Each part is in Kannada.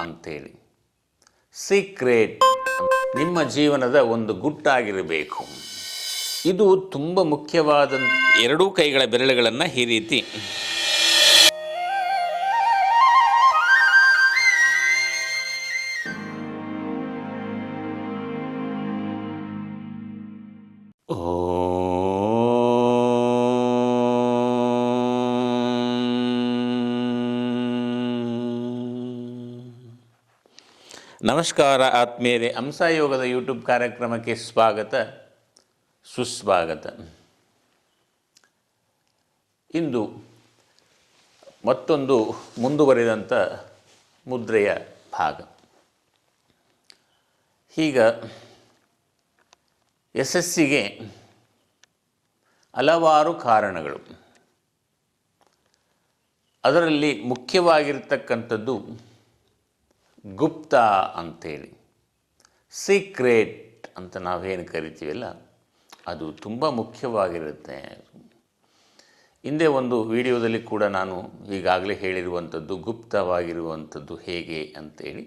ಅಂತೇಳಿ. ಸೀಕ್ರೆಟ್ ನಿಮ್ಮ ಜೀವನದ ಒಂದು ಗುಟ್ಟಾಗಿರಬೇಕು. ಇದು ತುಂಬ ಮುಖ್ಯವಾದಂಥ ಎರಡೂ ಕೈಗಳ ಬೆರಳುಗಳನ್ನು ಈ ರೀತಿ ನಮಸ್ಕಾರ ಆತ್ಮೀಯರೇ ಹಂಸಯೋಗದ ಯೂಟ್ಯೂಬ್ ಕಾರ್ಯಕ್ರಮಕ್ಕೆ ಸ್ವಾಗತ, ಸುಸ್ವಾಗತ. ಇಂದು ಮತ್ತೊಂದು ಮುಂದುವರೆದಂಥ ಮುದ್ರೆಯ ಭಾಗ. ಈಗ ಯಶಸ್ಸಿಗೆ ಹಲವಾರು ಕಾರಣಗಳು. ಅದರಲ್ಲಿ ಮುಖ್ಯವಾಗಿರ್ತಕ್ಕಂಥದ್ದು ಗುಪ್ತ ಅಂತೇಳಿ. ಸೀಕ್ರೆಟ್ ಅಂತ ನಾವೇನು ಕರಿತೀವಲ್ಲ ಅದು ತುಂಬ ಮುಖ್ಯವಾಗಿರುತ್ತೆ. ಹಿಂದೆ ಒಂದು ವಿಡಿಯೋದಲ್ಲಿ ಕೂಡ ನಾನು ಈಗಾಗಲೇ ಹೇಳಿರುವಂಥದ್ದು ಗುಪ್ತವಾಗಿರುವಂಥದ್ದು ಹೇಗೆ ಅಂತೇಳಿ.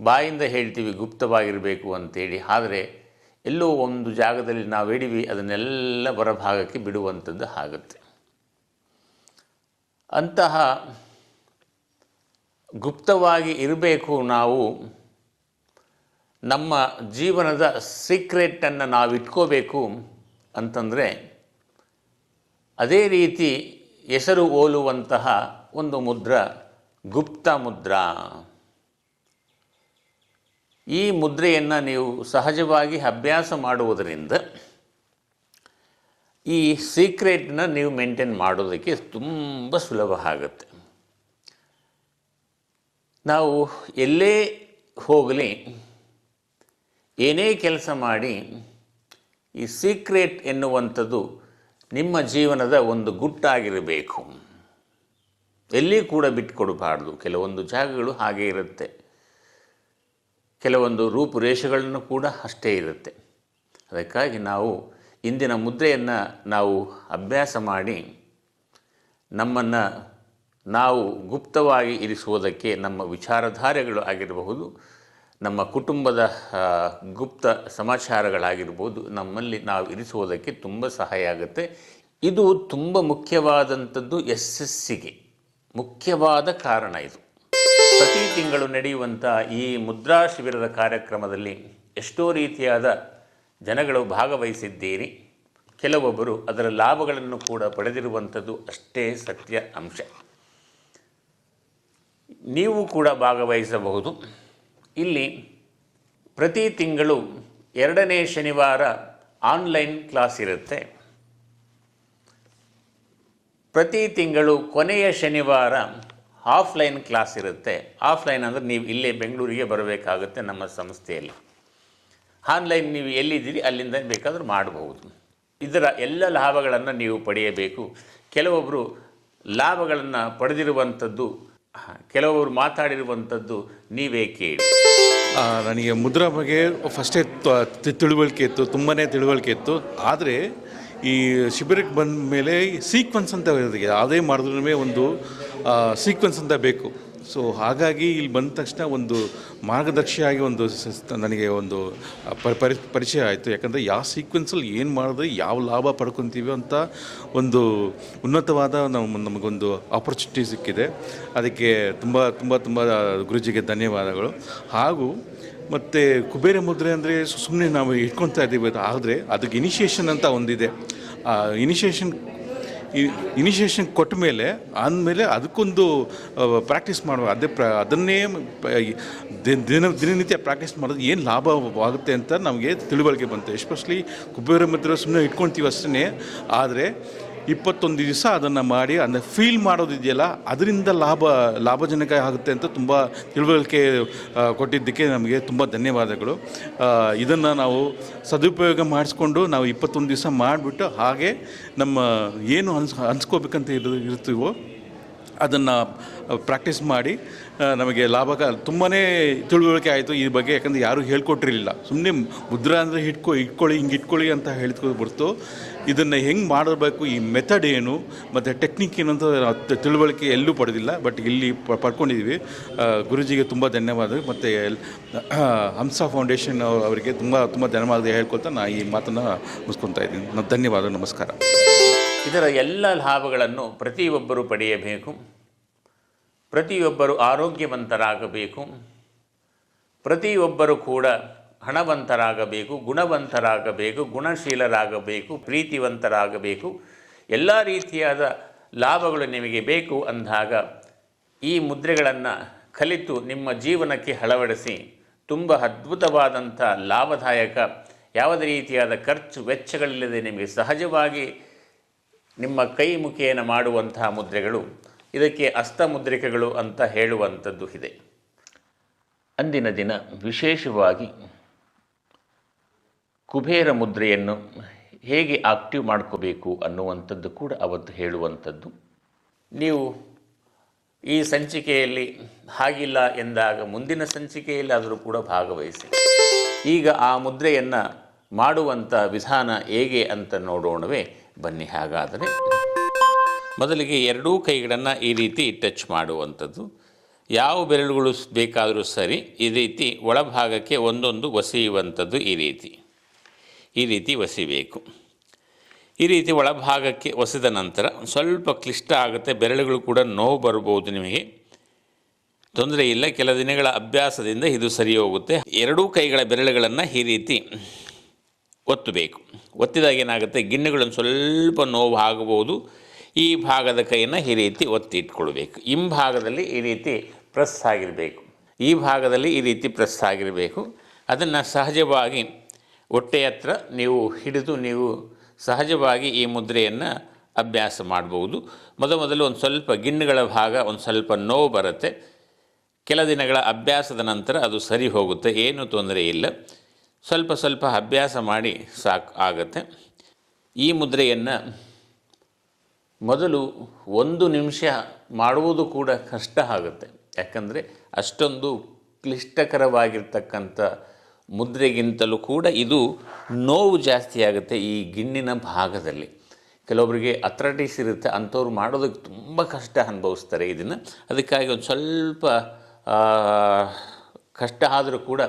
ಬಾಯಿಂದ ಹೇಳ್ತೀವಿ ಗುಪ್ತವಾಗಿರಬೇಕು ಅಂತೇಳಿ, ಆದರೆ ಎಲ್ಲೋ ಒಂದು ಜಾಗದಲ್ಲಿ ನಾವು ಹಿಡಿವಿ ಅದನ್ನೆಲ್ಲ ಹೊರಭಾಗಕ್ಕೆ ಬಿಡುವಂಥದ್ದು ಆಗುತ್ತೆ ಅಂತಹ ಗುಪ್ತವಾಗಿ ಇರಬೇಕು ನಾವು, ನಮ್ಮ ಜೀವನದ ಸೀಕ್ರೆಟನ್ನು ನಾವು ಇಟ್ಕೋಬೇಕು ಅಂತಂದರೆ, ಅದೇ ರೀತಿ ಹೆಸರು ಹೋಲುವಂತಹ ಒಂದು ಮುದ್ರ, ಗುಪ್ತ ಮುದ್ರಾ. ಈ ಮುದ್ರೆಯನ್ನು ನೀವು ಸಹಜವಾಗಿ ಅಭ್ಯಾಸ ಮಾಡುವುದರಿಂದ, ಈ ಸೀಕ್ರೆಟ್ನ ನೀವು ಮೇಂಟೈನ್ ಮಾಡೋದಕ್ಕೆ ತುಂಬ ಸುಲಭ ಆಗುತ್ತೆ. ನಾವು ಎಲ್ಲೇ ಹೋಗಲಿ, ಏನೇ ಕೆಲಸ ಮಾಡಿ, ಈ ಸೀಕ್ರೆಟ್ ಎನ್ನುವಂಥದ್ದು ನಿಮ್ಮ ಜೀವನದ ಒಂದು ಗುಟ್ಟಾಗಿರಬೇಕು. ಎಲ್ಲಿ ಕೂಡ ಬಿಟ್ಕೊಡಬಾರ್ದು. ಕೆಲವೊಂದು ಜಾಗಗಳು ಹಾಗೆ ಇರುತ್ತೆ. ಕೆಲವೊಂದು ರೂಪುರೇಷೆಗಳನ್ನು ಕೂಡ ಅಷ್ಟೇ ಇರುತ್ತೆ. ಅದಕ್ಕಾಗಿ ನಾವು ಇಂದಿನ ಮುದ್ರೆಯನ್ನು ನಾವು ಅಭ್ಯಾಸ ಮಾಡಿ, ನಮ್ಮನ್ನು ನಾವು ಗುಪ್ತವಾಗಿ ಇರಿಸುವುದಕ್ಕೆ ನಮ್ಮ ವಿಚಾರಧಾರೆಗಳು ಆಗಿರಬಹುದು, ನಮ್ಮ ಕುಟುಂಬದ ಗುಪ್ತ ಸಮಾಚಾರಗಳಾಗಿರ್ಬೋದು ನಮ್ಮಲ್ಲಿ ನಾವು ಇರಿಸುವುದಕ್ಕೆ ತುಂಬ ಸಹಾಯ ಆಗುತ್ತೆ. ಇದು ತುಂಬ ಮುಖ್ಯವಾದಂಥದ್ದು ಎಸ್ ಎಸ್ ಮುಖ್ಯವಾದ ಕಾರಣ ಇದು. ಪ್ರತಿ ತಿಂಗಳು ನಡೆಯುವಂಥ ಈ ಮುದ್ರಾ ಶಿಬಿರದ ಕಾರ್ಯಕ್ರಮದಲ್ಲಿ ಎಷ್ಟೋ ರೀತಿಯಾದ ಜನಗಳು ಭಾಗವಹಿಸಿದ್ದೀರಿ. ಕೆಲವೊಬ್ಬರು ಅದರ ಲಾಭಗಳನ್ನು ಕೂಡ ಪಡೆದಿರುವಂಥದ್ದು ಅಷ್ಟೇ ಸತ್ಯ ಅಂಶ. ನೀವು ಕೂಡ ಭಾಗವಹಿಸಬಹುದು. ಇಲ್ಲಿ ಪ್ರತಿ ತಿಂಗಳು ಎರಡನೇ ಶನಿವಾರ ಆನ್ಲೈನ್ ಕ್ಲಾಸ್ ಇರುತ್ತೆ. ಪ್ರತಿ ತಿಂಗಳು ಕೊನೆಯ ಶನಿವಾರ ಆಫ್ಲೈನ್ ಕ್ಲಾಸ್ ಇರುತ್ತೆ. ಆಫ್ಲೈನ್ ಅಂದರೆ ನೀವು ಇಲ್ಲೇ ಬೆಂಗಳೂರಿಗೆ ಬರಬೇಕಾಗುತ್ತೆ ನಮ್ಮ ಸಂಸ್ಥೆಯಲ್ಲಿ. ಆನ್ಲೈನ್ ನೀವು ಎಲ್ಲಿದ್ದೀರಿ ಅಲ್ಲಿಂದ ಬೇಕಾದರೂ ಮಾಡಬಹುದು. ಇದರ ಎಲ್ಲ ಲಾಭಗಳನ್ನು ನೀವು ಪಡೆಯಬೇಕು. ಕೆಲವೊಬ್ಬರು ಲಾಭಗಳನ್ನು ಪಡೆದಿರುವಂಥದ್ದು ಕೆಲವೊಬ್ಬರು ಮಾತಾಡಿರುವಂಥದ್ದು ನೀವೇ ಕೇಳಿ. ನನಗೆ ಮುದ್ರಾ ಬಗ್ಗೆ ಫಸ್ಟೇ ತಿಳುವಳಿಕೆ ಇತ್ತು ತುಂಬಾ ತಿಳುವಳಿಕೆ ಇತ್ತು. ಆದರೆ ಈ ಶಿಬಿರಕ್ಕೆ ಬಂದ ಮೇಲೆ ಸೀಕ್ವೆನ್ಸ್ ಅಂತ ಅದೇ ಮಾಡಿದ್ರೂ ಒಂದು ಸೀಕ್ವೆನ್ಸ್ ಅಂತ ಬೇಕು. ಸೊ ಹಾಗಾಗಿ ಇಲ್ಲಿ ಬಂದ ತಕ್ಷಣ ಒಂದು ಮಾರ್ಗದರ್ಶಿಯಾಗಿ ಒಂದು ನನಗೆ ಒಂದು ಪರಿ ಪರಿಚಯ ಆಯಿತು. ಯಾಕಂದರೆ ಯಾವ ಸೀಕ್ವೆನ್ಸಲ್ಲಿ ಏನು ಮಾಡಿದ್ರೆ ಯಾವ ಲಾಭ ಪಡ್ಕೊತೀವಿ ಅಂತ ಒಂದು ಉನ್ನತವಾದ ನಮ್ಮ ನಮಗೊಂದು ಆಪರ್ಚುನಿಟಿ ಸಿಕ್ಕಿದೆ. ಅದಕ್ಕೆ ತುಂಬ ತುಂಬ ತುಂಬ ಗುರುಜಿಗೆ ಧನ್ಯವಾದಗಳು. ಹಾಗೂ ಮತ್ತು ಕುಬೇರ ಮುದ್ರೆ ಅಂದರೆ ಸುಮ್ಮನೆ ನಾವು ಇಟ್ಕೊತಾ ಇದ್ದೀವಿ. ಆದರೆ ಅದಕ್ಕೆ ಇನಿಷಿಯೇಷನ್ ಅಂತ ಒಂದಿದೆ. ಆ ಇನಿಷಿಯೇಷನ್ ಇನಿಷಿಯೇಷನ್ ಕೊಟ್ಟ ಮೇಲೆ ಅಂದಮೇಲೆ ಅದಕ್ಕೊಂದು ಪ್ರಾಕ್ಟೀಸ್ ಮಾಡುವ, ಅದೇ ಪ್ರ, ಅದನ್ನೇ ದಿನ ದಿನ, ದಿನನಿತ್ಯ ಪ್ರಾಕ್ಟೀಸ್ ಮಾಡೋದು ಏನು ಲಾಭವಾಗುತ್ತೆ ಅಂತ ನಮಗೆ ತಿಳುವಳಿಕೆ ಬಂತು. ಎಸ್ಪೆಷಲಿ ಕುಬೇರ ಮಿತ್ರ ಸುಮ್ಮನೆ ಇಟ್ಕೊಳ್ತೀವಿ ಅಷ್ಟೇ ಆದರೆ ಇಪ್ಪತ್ತೊಂದು ದಿವಸ ಅದನ್ನು ಮಾಡಿ ಅಂದರೆ ಫೀಲ್ ಮಾಡೋದಿದೆಯಲ್ಲ, ಅದರಿಂದ ಲಾಭ, ಲಾಭಜನಕ ಆಗುತ್ತೆ ಅಂತ ತುಂಬ ತಿಳುವಳಿಕೆ ಕೊಟ್ಟಿದ್ದಕ್ಕೆ ನಮಗೆ ತುಂಬ ಧನ್ಯವಾದಗಳು. ಇದನ್ನು ನಾವು ಸದುಪಯೋಗ ಮಾಡಿಸ್ಕೊಂಡು ನಾವು ಇಪ್ಪತ್ತೊಂದು ದಿವಸ ಮಾಡಿಬಿಟ್ಟು ಹಾಗೆ ನಮ್ಮ ಏನು ಅನ್ಸ್, ಅನ್ಸ್ಕೋಬೇಕಂತ ಇರ್, ಇರ್ತೀವೋ ಅದನ್ನು ಪ್ರಾಕ್ಟೀಸ್ ಮಾಡಿ ನಮಗೆ ಲಾಭ ತುಂಬಾ ತಿಳುವಳಿಕೆ ಆಯಿತು ಈ ಬಗ್ಗೆ, ಯಾಕಂದರೆ ಯಾರೂ ಹೇಳ್ಕೊಟ್ಟಿರಲಿಲ್ಲ. ಸುಮ್ಮನೆ ಮುದ್ರ ಅಂದರೆ ಹಿಟ್ಕೊ ಇಟ್ಕೊಳ್ಳಿ, ಹಿಂಗೆ ಇಟ್ಕೊಳ್ಳಿ ಅಂತ ಹೇಳ್ಕೊಂಡು ಬರ್ತು ಇದನ್ನು ಹೆಂಗೆ ಮಾಡಬೇಕು ಈ ಮೆಥಡ್ ಏನು, ಮತ್ತು ಟೆಕ್ನಿಕ್ ಏನು ಅಂತ ತಿಳುವಳಿಕೆ ಎಲ್ಲೂ ಪಡೆದಿಲ್ಲ ಬಟ್ ಇಲ್ಲಿ ಪಡ್ಕೊಂಡಿದ್ದೀವಿ ಗುರುಜಿಗೆ ತುಂಬ ಧನ್ಯವಾದ ಮತ್ತು ಹಂಸ ಫೌಂಡೇಶನ್ ಅವ್ರ- ಅವರಿಗೆ ತುಂಬ ತುಂಬ ಧನ್ಯವಾದ ಹೇಳ್ಕೊಳ್ತಾ ನಾನು ಈ ಮಾತನ್ನು ಮುಗಿಸ್ಕೊತಾ ಇದ್ದೀನಿ. ಧನ್ಯವಾದ, ನಮಸ್ಕಾರ. ಇದರ ಎಲ್ಲ ಲಾಭಗಳನ್ನು ಪ್ರತಿಯೊಬ್ಬರು ಪಡೆಯಬೇಕು. ಪ್ರತಿಯೊಬ್ಬರು ಆರೋಗ್ಯವಂತರಾಗಬೇಕು. ಪ್ರತಿಯೊಬ್ಬರು ಕೂಡ ಹಣವಂತರಾಗಬೇಕು, ಗುಣವಂತರಾಗಬೇಕು, ಗುಣಶೀಲರಾಗಬೇಕು, ಪ್ರೀತಿವಂತರಾಗಬೇಕು. ಎಲ್ಲ ರೀತಿಯಾದ ಲಾಭಗಳು ನಿಮಗೆ ಬೇಕು ಅಂದಾಗ ಈ ಮುದ್ರೆಗಳನ್ನು ಕಲಿತು ನಿಮ್ಮ ಜೀವನಕ್ಕೆ ಅಳವಡಿಸಿ ತುಂಬ ಅದ್ಭುತವಾದಂಥ ಲಾಭದಾಯಕ, ಯಾವುದೇ ರೀತಿಯಾದ ಖರ್ಚು ವೆಚ್ಚಗಳಿಲ್ಲದೆ ನಿಮಗೆ ಸಹಜವಾಗಿ ನಿಮ್ಮ ಕೈ ಮುಖೇನ ಮಾಡುವಂತಹ ಮುದ್ರೆಗಳು ಇದಕ್ಕೆ ಅಸ್ತಮುದ್ರಿಕೆಗಳು ಅಂತ ಹೇಳುವಂಥದ್ದು ಇದೆ. ಅಂದಿನ ದಿನ ವಿಶೇಷವಾಗಿ ಕುಬೇರ ಮುದ್ರೆಯನ್ನು ಹೇಗೆ ಆಕ್ಟಿವ್ ಮಾಡ್ಕೋಬೇಕು ಅನ್ನುವಂಥದ್ದು ಕೂಡ ಅವತ್ತು ಹೇಳುವಂಥದ್ದು. ನೀವು ಈ ಸಂಚಿಕೆಯಲ್ಲಿ ಹಾಗಿಲ್ಲ ಎಂದಾಗ ಮುಂದಿನ ಸಂಚಿಕೆಯಲ್ಲಿ ಆದರೂ ಕೂಡ ಭಾಗವಹಿಸಿ. ಈಗ ಆ ಮುದ್ರೆಯನ್ನು ಮಾಡುವಂಥ ವಿಧಾನ ಹೇಗೆ ಅಂತ ನೋಡೋಣವೇ. ಬನ್ನಿ ಹಾಗಾದರೆ. ಮೊದಲಿಗೆ ಎರಡೂ ಕೈಗಳನ್ನು ಈ ರೀತಿ ಟಚ್ ಮಾಡುವಂಥದ್ದು. ಯಾವ ಬೆರಳುಗಳು ಬೇಕಾದರೂ ಸರಿ ಈ ರೀತಿ ಒಳಭಾಗಕ್ಕೆ ಒಂದೊಂದು ಒಸೆಯುವಂಥದ್ದು ಈ ರೀತಿ. ಈ ರೀತಿ ಒಸಿಬೇಕು ಈ ರೀತಿ ಒಳಭಾಗಕ್ಕೆ ಒಸೆದ ನಂತರ ಸ್ವಲ್ಪ ಕ್ಲಿಷ್ಟ ಆಗುತ್ತೆ, ಬೆರಳುಗಳು ಕೂಡ ನೋವು ಬರಬಹುದು ನಿಮಗೆ. ತೊಂದರೆ ಇಲ್ಲ, ಕೆಲ ದಿನಗಳ ಅಭ್ಯಾಸದಿಂದ ಇದು ಸರಿ ಹೋಗುತ್ತೆ. ಎರಡೂ ಕೈಗಳ ಬೆರಳುಗಳನ್ನು ಈ ರೀತಿ ಒತ್ತಬೇಕು. ಒತ್ತಿದಾಗ ಏನಾಗುತ್ತೆ? ಗಿಣ್ಣುಗಳನ್ನು ಸ್ವಲ್ಪ ನೋವು ಆಗಬಹುದು. ಈ ಭಾಗದ ಕೈಯನ್ನು ಈ ರೀತಿ ಒತ್ತಿ ಇಟ್ಕೊಳ್ಬೇಕು ಹಿಂಭಾಗದಲ್ಲಿ ಈ ರೀತಿ ಪ್ರೆಸ್ ಆಗಿರಬೇಕು. ಈ ಭಾಗದಲ್ಲಿ ಈ ರೀತಿ ಪ್ರೆಸ್ ಆಗಿರಬೇಕು. ಅದನ್ನು ಸಹಜವಾಗಿ ಹೊಟ್ಟೆ ಹತ್ರ ನೀವು ಹಿಡಿದು ನೀವು ಸಹಜವಾಗಿ ಈ ಮುದ್ರೆಯನ್ನು ಅಭ್ಯಾಸ ಮಾಡ್ಬೋದು. ಮೊದಮೊದಲು ಒಂದು ಸ್ವಲ್ಪ ಗಿಣ್ಣುಗಳ ಭಾಗ ಒಂದು ಸ್ವಲ್ಪ ನೋವು ಬರುತ್ತೆ. ಕೆಲ ದಿನಗಳ ಅಭ್ಯಾಸದ ನಂತರ ಅದು ಸರಿ ಹೋಗುತ್ತೆ. ಏನೂ ತೊಂದರೆ ಇಲ್ಲ. ಸ್ವಲ್ಪ ಸ್ವಲ್ಪ ಅಭ್ಯಾಸ ಮಾಡಿ ಸಾಕು ಆಗುತ್ತೆ. ಈ ಮುದ್ರೆಯನ್ನು ಮೊದಲು ಒಂದು ನಿಮಿಷ ಮಾಡುವುದು ಕೂಡ ಕಷ್ಟ ಆಗುತ್ತೆ. ಯಾಕಂದರೆ ಅಷ್ಟೊಂದು ಕ್ಲಿಷ್ಟಕರವಾಗಿರ್ತಕ್ಕಂಥ ಮುದ್ರೆಗಿಂತಲೂ ಕೂಡ ಇದು ನೋವು ಜಾಸ್ತಿ ಆಗುತ್ತೆ ಈ ಗಿಣ್ಣಿನ ಭಾಗದಲ್ಲಿ. ಕೆಲವೊಬ್ಬರಿಗೆ ಅಥ್ರಟಿಸ್ ಇರುತ್ತೆ, ಅಂಥವ್ರು ಮಾಡೋದಕ್ಕೆ ತುಂಬ ಕಷ್ಟ ಅನುಭವಿಸ್ತಾರೆ ಇದನ್ನು. ಅದಕ್ಕಾಗಿ ಒಂದು ಸ್ವಲ್ಪ ಕಷ್ಟ ಆದರೂ ಕೂಡ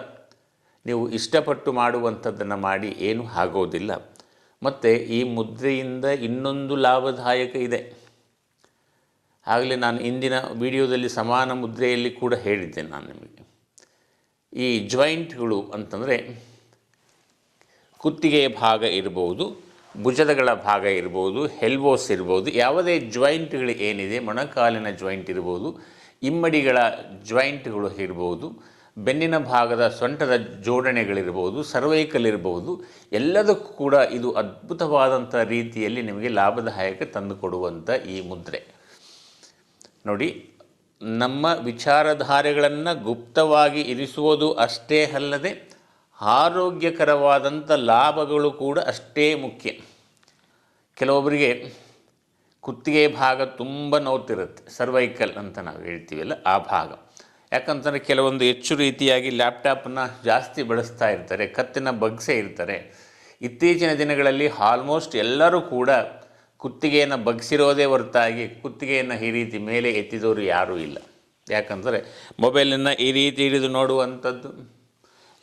ನೀವು ಇಷ್ಟಪಟ್ಟು ಮಾಡುವಂಥದ್ದನ್ನು ಮಾಡಿ ಏನೂ ಆಗೋದಿಲ್ಲ. ಮತ್ತು ಈ ಮುದ್ರೆಯಿಂದ ಇನ್ನೊಂದು ಲಾಭದಾಯಕ ಇದೆ. ಆಗಲೇ ನಾನು ಇಂದಿನ ವಿಡಿಯೋದಲ್ಲಿ ಸಮಾನ ಮುದ್ರೆಯಲ್ಲಿ ಕೂಡ ಹೇಳಿದ್ದೆ ನಾನು ನಿಮಗೆ. ಈ ಜಾಯಿಂಟ್ಗಳು ಅಂತಂದರೆ ಕುತ್ತಿಗೆಯ ಭಾಗ ಇರ್ಬೋದು, ಭುಜದಗಳ ಭಾಗ ಇರ್ಬೋದು ಹೆಲ್ಬೋಸ್ ಇರ್ಬೋದು, ಯಾವುದೇ ಜಾಯಿಂಟ್ಗಳು ಏನಿದೆ, ಮೊಣಕಾಲಿನ ಜಾಯಿಂಟ್ ಇರ್ಬೋದು, ಇಮ್ಮಡಿಗಳ ಜಾಯಿಂಟ್ಗಳು ಇರ್ಬೋದು ಬೆನ್ನಿನ ಭಾಗದ ಸೊಂಟದ ಜೋಡಣೆಗಳಿರ್ಬೋದು ಸರ್ವೈಕಲ್ ಇರ್ಬೋದು ಎಲ್ಲದಕ್ಕೂ ಕೂಡ ಇದು ಅದ್ಭುತವಾದಂಥ ರೀತಿಯಲ್ಲಿ ನಿಮಗೆ ಲಾಭದಾಯಕ ತಂದುಕೊಡುವಂಥ ಈ ಮುದ್ರೆ. ನೋಡಿ, ನಮ್ಮ ವಿಚಾರಧಾರೆಗಳನ್ನು ಗುಪ್ತವಾಗಿ ಇರಿಸುವುದು ಅಷ್ಟೇ ಅಲ್ಲದೆ ಆರೋಗ್ಯಕರವಾದಂಥ ಲಾಭಗಳು ಕೂಡ ಅಷ್ಟೇ ಮುಖ್ಯ. ಕೆಲವೊಬ್ಬರಿಗೆ ಕುತ್ತಿಗೆ ಭಾಗ ತುಂಬ ನೋವ್ತಿರುತ್ತೆ, ಸರ್ವೈಕಲ್ ಅಂತ ನಾವು ಹೇಳ್ತೀವಲ್ಲ, ಆ ಭಾಗ. ಯಾಕಂತಂದರೆ ಕೆಲವೊಂದು ಹೆಚ್ಚು ರೀತಿಯಾಗಿ ಲ್ಯಾಪ್ಟಾಪನ್ನು ಜಾಸ್ತಿ ಬಳಸ್ತಾ ಇರ್ತಾರೆ, ಕತ್ತಿನ ಬಗ್ಸೆ ಇರ್ತಾರೆ. ಇತ್ತೀಚಿನ ದಿನಗಳಲ್ಲಿ ಆಲ್ಮೋಸ್ಟ್ ಎಲ್ಲರೂ ಕೂಡ ಕುತ್ತಿಗೆಯನ್ನು ಬಗ್ಸಿರೋದೇ ಹೊರತಾಗಿ ಕುತ್ತಿಗೆಯನ್ನು ಈ ರೀತಿ ಮೇಲೆ ಎತ್ತಿದವರು ಯಾರೂ ಇಲ್ಲ. ಯಾಕಂದರೆ ಮೊಬೈಲನ್ನು ಈ ರೀತಿ ಹಿಡಿದು ನೋಡುವಂಥದ್ದು,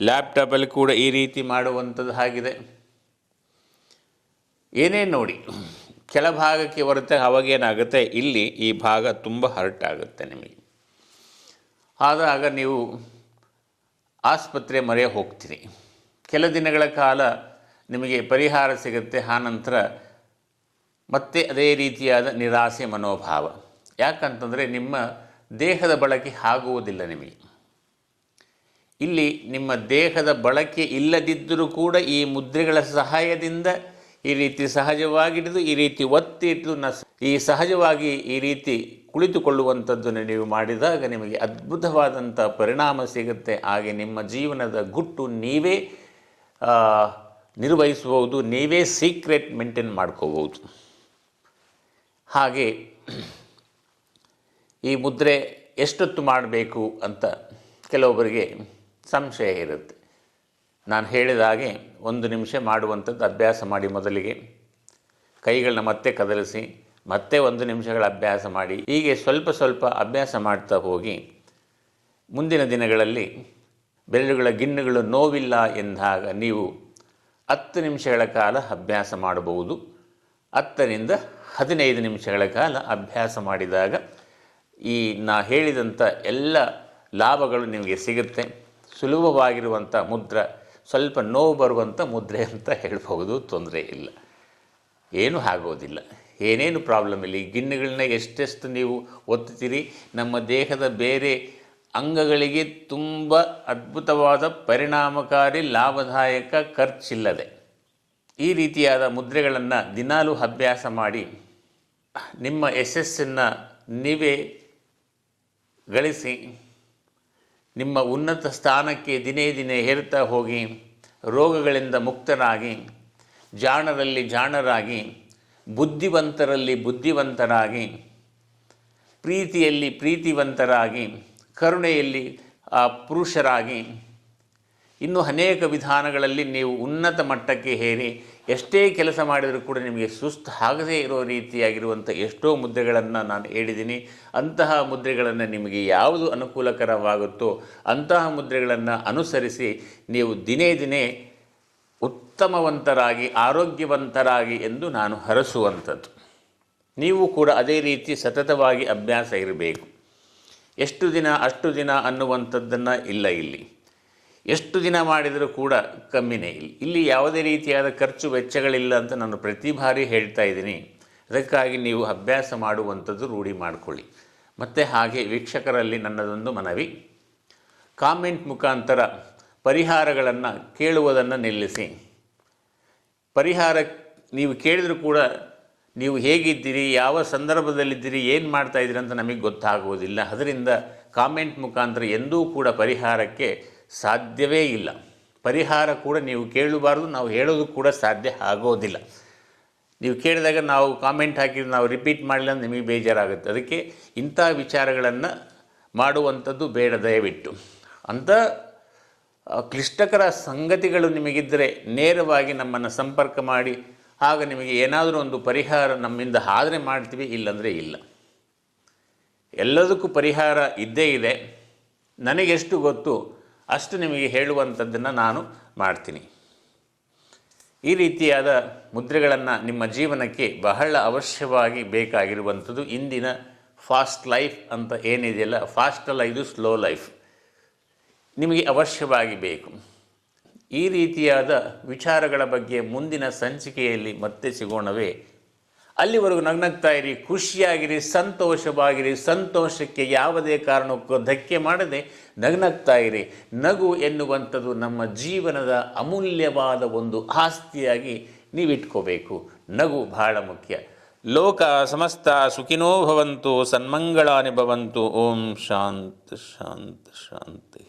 ಲ್ಯಾಪ್ಟಾಪಲ್ಲಿ ಕೂಡ ಈ ರೀತಿ ಮಾಡುವಂಥದ್ದು ಆಗಿದೆ ಏನೇ ನೋಡಿ ಕೆಳಭಾಗಕ್ಕೆ ಬರುತ್ತೆ ಅವಾಗೇನಾಗುತ್ತೆ, ಇಲ್ಲಿ ಈ ಭಾಗ ತುಂಬ ಹರ್ಟ್ ಆಗುತ್ತೆ ನಿಮಗೆ. ಆದಾಗ ನೀವು ಆಸ್ಪತ್ರೆ ಮೊರೆ ಹೋಗ್ತೀರಿ. ಕೆಲ ದಿನಗಳ ಕಾಲ ನಿಮಗೆ ಪರಿಹಾರ ಸಿಗುತ್ತೆ ಆನಂತರ ಮತ್ತೆ ಅದೇ ರೀತಿಯಾದ ನಿರಾಸೆ ಮನೋಭಾವ. ಯಾಕಂತಂದರೆ ನಿಮ್ಮ ದೇಹದ ಬಳಕೆ ಆಗುವುದಿಲ್ಲ ನಿಮಗೆ. ಇಲ್ಲಿ ನಿಮ್ಮ ದೇಹದ ಬಳಕೆ ಇಲ್ಲದಿದ್ದರೂ ಕೂಡ ಈ ಮುದ್ರೆಗಳ ಸಹಾಯದಿಂದ ಈ ರೀತಿ ಸಹಜವಾಗಿಡಿದು, ಈ ರೀತಿ ಒತ್ತಿ ಇಟ್ಟು ನ ಈ ಸಹಜವಾಗಿ ಈ ರೀತಿ ಕುಳಿತುಕೊಳ್ಳುವಂಥದ್ದನ್ನು ನೀವು ಮಾಡಿದಾಗ ನಿಮಗೆ ಅದ್ಭುತವಾದಂಥ ಪರಿಣಾಮ ಸಿಗುತ್ತೆ. ಹಾಗೆ ನಿಮ್ಮ ಜೀವನದ ಗುಟ್ಟು ನೀವೇ ನಿರ್ವಹಿಸಬಹುದು, ನೀವೇ ಸೀಕ್ರೆಟ್ ಮೇಂಟೈನ್ ಮಾಡ್ಕೋಬೋದು ಹಾಗೆ ಈ ಮುದ್ರೆ ಎಷ್ಟೊತ್ತು ಮಾಡಬೇಕು ಅಂತ ಕೆಲವೊಬ್ಬರಿಗೆ ಸಂಶಯ ಇರುತ್ತೆ. ನಾನು ಹೇಳಿದ ಹಾಗೆ ಒಂದು ನಿಮಿಷ ಮಾಡುವಂಥದ್ದು ಅಭ್ಯಾಸ ಮಾಡಿ ಮೊದಲಿಗೆ. ಕೈಗಳನ್ನ ಮತ್ತೆ ಕದಲಿಸಿ. ಮತ್ತೆ ಒಂದು ನಿಮಿಷಗಳ ಅಭ್ಯಾಸ ಮಾಡಿ, ಹೀಗೆ ಸ್ವಲ್ಪ ಸ್ವಲ್ಪ ಅಭ್ಯಾಸ ಮಾಡ್ತಾ ಹೋಗಿ, ಮುಂದಿನ ದಿನಗಳಲ್ಲಿ ಬೆರಳುಗಳ ಗಿಣ್ಣುಗಳು ನೋವಿಲ್ಲ ಎಂದಾಗ ನೀವು ಹತ್ತು ನಿಮಿಷಗಳ ಕಾಲ ಅಭ್ಯಾಸ ಮಾಡಬಹುದು. ಹತ್ತರಿಂದ ಹದಿನೈದು ನಿಮಿಷಗಳ ಕಾಲ ಅಭ್ಯಾಸ ಮಾಡಿದಾಗ ಈ ನಾ ಹೇಳಿದಂಥ ಎಲ್ಲ ಲಾಭಗಳು ನಿಮಗೆ ಸಿಗುತ್ತೆ. ಸುಲಭವಾಗಿರುವಂಥ ಮುದ್ರ, ಸ್ವಲ್ಪ ನೋವು ಬರುವಂಥ ಮುದ್ರೆ ಅಂತ ಹೇಳ್ಬೋದು ತೊಂದರೆ ಇಲ್ಲ. ಏನೂ ಆಗೋದಿಲ್ಲ. ಏನೇನು ಪ್ರಾಬ್ಲಮ್ ಇಲ್ಲ? ಗಿಣ್ಣುಗಳನ್ನ ಎಷ್ಟೆಷ್ಟು ನೀವು ಒತ್ತುತ್ತೀರಿ? ನಮ್ಮ ದೇಹದ ಬೇರೆ ಅಂಗಗಳಿಗೆ ತುಂಬ ಅದ್ಭುತವಾದ ಪರಿಣಾಮಕಾರಿ ಲಾಭದಾಯಕ ಖರ್ಚಿಲ್ಲದೆ. ಈ ರೀತಿಯಾದ ಮುದ್ರೆಗಳನ್ನು ದಿನಾಲೂ ಅಭ್ಯಾಸ ಮಾಡಿ ನಿಮ್ಮ ಯಶಸ್ಸನ್ನು ನೀವೇ ಗಳಿಸಿ, ನಿಮ್ಮ ಉನ್ನತ ಸ್ಥಾನಕ್ಕೆ ದಿನೇ ದಿನೇ ಹೇರ್ತಾ ಹೋಗಿ, ರೋಗಗಳಿಂದ ಮುಕ್ತರಾಗಿ, ಜಾಣರಲ್ಲಿ ಜಾಣರಾಗಿ ಬುದ್ಧಿವಂತರಲ್ಲಿ ಬುದ್ಧಿವಂತರಾಗಿ, ಪ್ರೀತಿಯಲ್ಲಿ ಪ್ರೀತಿವಂತರಾಗಿ, ಕರುಣೆಯಲ್ಲಿ ಪುರುಷರಾಗಿ ಇನ್ನು ಅನೇಕ ವಿಧಾನಗಳಲ್ಲಿ ನೀವು ಉನ್ನತ ಮಟ್ಟಕ್ಕೆ ಹೇರಿ, ಎಷ್ಟೇ ಕೆಲಸ ಮಾಡಿದರೂ ಕೂಡ ನಿಮಗೆ ಸುಸ್ತು ಆಗದೇ ಇರೋ ರೀತಿಯಾಗಿರುವಂಥ ಎಷ್ಟೋ ಮುದ್ರೆಗಳನ್ನು ನಾನು ಹೇಳಿದ್ದೀನಿ. ಅಂತಹ ಮುದ್ರೆಗಳನ್ನು ನಿಮಗೆ ಯಾವುದು ಅನುಕೂಲಕರವಾಗುತ್ತೋ ಅಂತಹ ಮುದ್ರೆಗಳನ್ನು ಅನುಸರಿಸಿ ನೀವು ದಿನೇ ದಿನೇ ಉತ್ತಮವಂತರಾಗಿ, ಆರೋಗ್ಯವಂತರಾಗಿ ಎಂದು ನಾನು ಹರಸುವಂಥದ್ದು. ನೀವು ಕೂಡ ಅದೇ ರೀತಿ ಸತತವಾಗಿ ಅಭ್ಯಾಸ ಇರಬೇಕು. ಎಷ್ಟು ದಿನ, ಅಷ್ಟು ದಿನ ಅನ್ನುವಂಥದ್ದನ್ನು ಇಲ್ಲ ಇಲ್ಲಿ. ಎಷ್ಟು ದಿನ ಮಾಡಿದರೂ ಕೂಡ ಕಮ್ಮಿನೇ ಇಲ್ಲಿ. ಇಲ್ಲಿ ಯಾವುದೇ ರೀತಿಯಾದ ಖರ್ಚು, ವೆಚ್ಚಗಳಿಲ್ಲ ಅಂತ ನಾನು ಪ್ರತಿ ಬಾರಿ ಹೇಳ್ತಾ ಇದ್ದೀನಿ. ಅದಕ್ಕಾಗಿ ನೀವು ಅಭ್ಯಾಸ ಮಾಡುವಂಥದ್ದು ರೂಢಿ ಮಾಡಿಕೊಳ್ಳಿ. ಮತ್ತು ಹಾಗೆ ವೀಕ್ಷಕರಲ್ಲಿ ನನ್ನದೊಂದು ಮನವಿ. ಕಾಮೆಂಟ್ ಮುಖಾಂತರ ಪರಿಹಾರಗಳನ್ನು ಕೇಳುವುದನ್ನು ನಿಲ್ಲಿಸಿ. ಪರಿಹಾರ ನೀವು ಕೇಳಿದರೂ ಕೂಡ ನೀವು ಹೇಗಿದ್ದೀರಿ ಯಾವ ಸಂದರ್ಭದಲ್ಲಿದ್ದೀರಿ ಏನು ಮಾಡ್ತಾ ಇದ್ದೀರಿ ಅಂತ ನಮಗೆ ಗೊತ್ತಾಗುವುದಿಲ್ಲ. ಅದರಿಂದ ಕಾಮೆಂಟ್ ಮುಖಾಂತರ ಎಂದೂ ಕೂಡ ಪರಿಹಾರಕ್ಕೆ ಸಾಧ್ಯವೇ ಇಲ್ಲ. ಪರಿಹಾರ ಕೂಡ ನೀವು ಕೇಳಬಾರ್ದು ನಾವು ಹೇಳೋದು ಕೂಡ ಸಾಧ್ಯ ಆಗೋದಿಲ್ಲ. ನೀವು ಕೇಳಿದಾಗ ನಾವು ಕಾಮೆಂಟ್ ಹಾಕಿದ್ರೆ ನಾವು ರಿಪೀಟ್ ಮಾಡಲಿಲ್ಲ ನಿಮಗೆ ಬೇಜಾರಾಗುತ್ತೆ. ಅದಕ್ಕೆ ಇಂಥ ವಿಚಾರಗಳನ್ನು ಮಾಡುವಂಥದ್ದು ಬೇಡ ದಯವಿಟ್ಟು. ಆ, ಕ್ಲಿಷ್ಟಕರ ಸಂಗತಿಗಳು ನಿಮಗಿದ್ದರೆ ನೇರವಾಗಿ ನಮ್ಮನ್ನು ಸಂಪರ್ಕ ಮಾಡಿ, ಆಗ ನಿಮಗೆ ಏನಾದರೂ ಒಂದು ಪರಿಹಾರ ನಮ್ಮಿಂದ ಆದರೆ ಮಾಡ್ತೀವಿ, ಇಲ್ಲಂದರೆ ಇಲ್ಲ. ಎಲ್ಲದಕ್ಕೂ ಪರಿಹಾರ ಇದ್ದೇ ಇದೆ. ನನಗೆಷ್ಟು ಗೊತ್ತು, ಅಷ್ಟು ನಿಮಗೆ ಹೇಳುವಂಥದ್ದನ್ನು ನಾನು ಮಾಡ್ತೀನಿ. ಈ ರೀತಿಯಾದ ಮುದ್ರೆಗಳನ್ನು ನಿಮ್ಮ ಜೀವನಕ್ಕೆ ಬಹಳ ಅವಶ್ಯವಾಗಿ ಬೇಕಾಗಿರುವಂಥದ್ದು ಇಂದಿನ ಫಾಸ್ಟ್ ಲೈಫ್ ಅಂತ ಏನಿದೆಯಲ್ಲ ಫಾಸ್ಟ್ ಅಲ್ಲ ಇದು ಸ್ಲೋ ಲೈಫ್ ನಿಮಗೆ ಅವಶ್ಯವಾಗಿ ಬೇಕು. ಈ ರೀತಿಯಾದ ವಿಚಾರಗಳ ಬಗ್ಗೆ ಮುಂದಿನ ಸಂಚಿಕೆಯಲ್ಲಿ ಮತ್ತೆ ಸಿಗೋಣವೇ. ಅಲ್ಲಿವರೆಗೂ ನಗ್ನಗ್ತಾ ಇರಿ, ಖುಷಿಯಾಗಿರಿ, ಸಂತೋಷವಾಗಿರಿ, ಸಂತೋಷಕ್ಕೆ ಯಾವುದೇ ಕಾರಣಕ್ಕೂ ಧಕ್ಕೆ ಮಾಡದೆ ನಗ್ನಗ್ತಾ ಇರಿ. ನಗು ಎನ್ನುವಂಥದ್ದು ನಮ್ಮ ಜೀವನದ ಅಮೂಲ್ಯವಾದ ಒಂದು ಆಸ್ತಿಯಾಗಿ ನೀವಿಟ್ಕೋಬೇಕು. ನಗು ಬಹಳ ಮುಖ್ಯ. ಲೋಕ ಸಮಸ್ತ ಸುಖಿನೋ ಭವಂತು, ಸನ್ಮಂಗಳಾನಿ ಭವಂತು. ಓಂ ಶಾಂತ ಶಾಂತ, ಶಾಂತಿ.